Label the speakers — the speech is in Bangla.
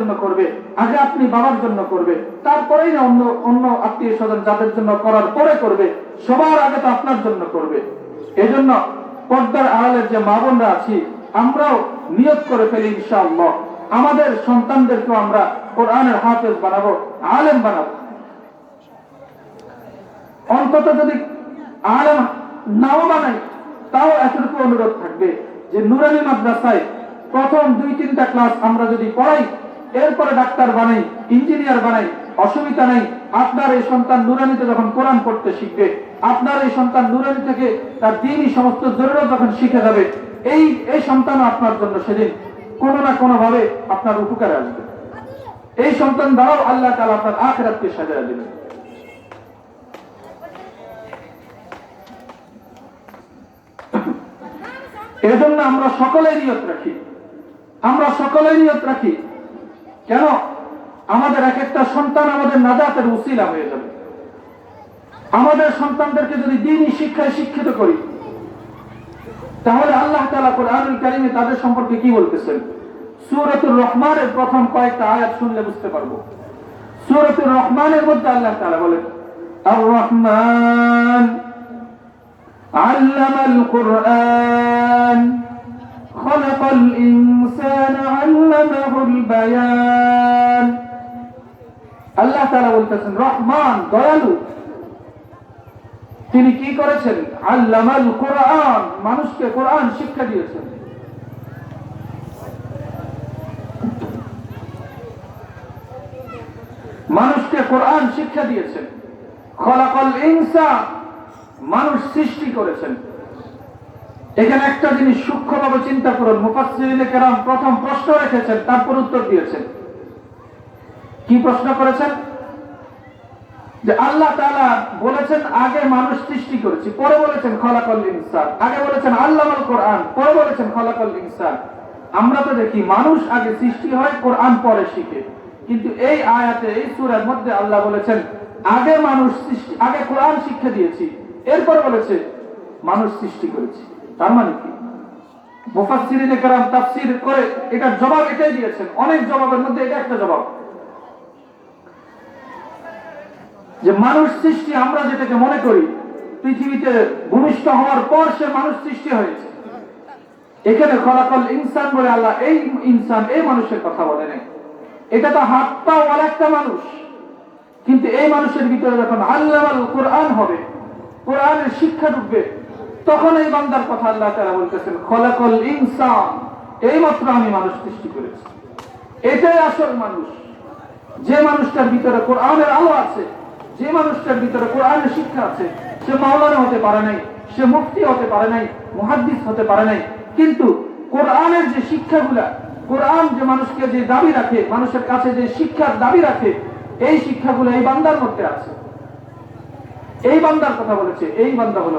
Speaker 1: জন্য করবে, আগে আপনি বাবার জন্য করবে, তারপরেই অন্য অন্য আত্মীয় স্বজন যাদের জন্য করার পরে করবে, সবার আগে তো আপনার জন্য করবে। এজন্য পর্দার আড়ালের যে মা বোনরা আছি, আমরাও নিয়ত করে ফেলি ইনশাআল্লাহ। আমাদের সন্তানদেরকেও আমরা কোরআনের হাফেজ বানাবো, আলেম বানাবো। অন্তত যদি আলেম নাও বানাই, তাও এতটুকু অনুরোধ থাকবে যে নুরানি মাদ্রাসায় প্রথম দুই তিনটা ক্লাস আমরা যদি পড়াই এরপরে ডাক্তার বানাই, ইঞ্জিনিয়ার বানাই, অসুবিধা নেই। আপনার এই সন্তান নুরানিতে যখন কোরআন পড়তে শিখবে, আপনার এই সন্তান নুরানি থেকে তার দিনই সমস্ত জরুরত যখন শিখে যাবে, এই এই সন্তান আপনার জন্য সেদিন কোনো না কোনো ভাবে আপনার উপকারে আসবে। এই সন্তান দ্বারাও আল্লাহ তালা আপনার আখেরাতকে সাজা দেবেন। এজন্য আমরা সকলেই নিয়ত রাখি। আমরা সকলেই নিয়ত রাখি। কেন আমাদের এক একটা সন্তান আমাদের নাজাতের উসিলা হয়ে যাবে আমাদের সন্তানদেরকে যদি দিনই শিক্ষায় শিক্ষিত করি তাহলে আল্লাহ তালা কোরআনুল কারিমে তাদের সম্পর্কে কি বলতেছেন সুরতুর রহমানের প্রথম কয়েকটা আয়াত শুনলে বুঝতে পারবো সুরতুর রহমানের মধ্যে আল্লাহ তালা বলেন আর রহমান علم القرآن خلق الإنسان علمه البيان তাআলা বলতেছেন, রহমান, দয়ালু। তিনি কি করেছেন? আল্লামাল কোরআন, মানুষকে কোরআন শিক্ষা দিয়েছেন। মানুষকে কোরআন শিক্ষা দিয়েছেন। খলাকল ইনসান মানুষ সৃষ্টি করেছেন। এখানে একটা জিনিস সূক্ষ্মভাবে চিন্তা করুন। মুফাসসিরিনে কেরাম প্রথম প্রশ্ন রেখেছেন, তারপর উত্তর দিয়েছেন। কি প্রশ্ন করেছেন? যে আল্লাহ তাআলা বলেছেন, আগে মানুষ সৃষ্টি করেছি। পরে বলেছেন, খলাকল ইনসান। আগে বলেছেন, আল্লামাল কোরআন। পরে বলেছেন, খলাকল ইনসান। আমরা তো দেখি, মানুষ আগে সৃষ্টি হয়, কোরআন পরে শিখে। কিন্তু এই আয়াতে, এই সূরার মধ্যে আল্লাহ বলেছেন, আগে মানুষ সৃষ্টি, আগে কোরআন শিক্ষা দিয়েছি। এরপর বলেছে, মানুষ সৃষ্টি করেছি। তার মানে কি? মুফাসসিরিনে কেরাম তাফসীর করে এটার জবাব এটাই দিয়েছেন। অনেক জবাবের মধ্যে এটা একটা জবাব। যে মানুষ সৃষ্টি আমরা যেটাকে মনে করি, পৃথিবীতে ভূমিষ্ঠ হওয়ার পর সে মানুষ সৃষ্টি হয়েছে। এখানে খলাকল ইনসান বলে আল্লাহ এই ইনসান এই মানুষের কথা বলে নেই। এটা তো হাত পা ওয়ালা একটা মানুষ। কিন্তু এই মানুষের ভিতরে যখন আল্লাহ কোরআন হবে, কোরআনের শিক্ষা ঢুকবে, তখন এই বান্দার কথা আল্লাহ তারা বলতেছেন, খলাকল ইনসান এই মাত্র আমি মানুষ সৃষ্টি করেছি। এটাই আসল মানুষ। যে মানুষটার ভিতরে কোরআনের আলো আছে যে মানুষটার ভিতরে কোরআনের শিক্ষা আছে, সে মাওলানা হতে পারে নাই, সে মুফতি হতে পারে নাই, মুহাদ্দিস হতে পারে নাই, কিন্তু কোরআনের যে শিক্ষাগুলা, কোরআন যে মানুষকে যে দাবি রাখে, মানুষের কাছে যে শিক্ষার দাবি রাখে, এই শিক্ষাগুলো এই বান্দার মধ্যে আছে। এই বান্দার কথা বলেছে, এই বান্দা হলো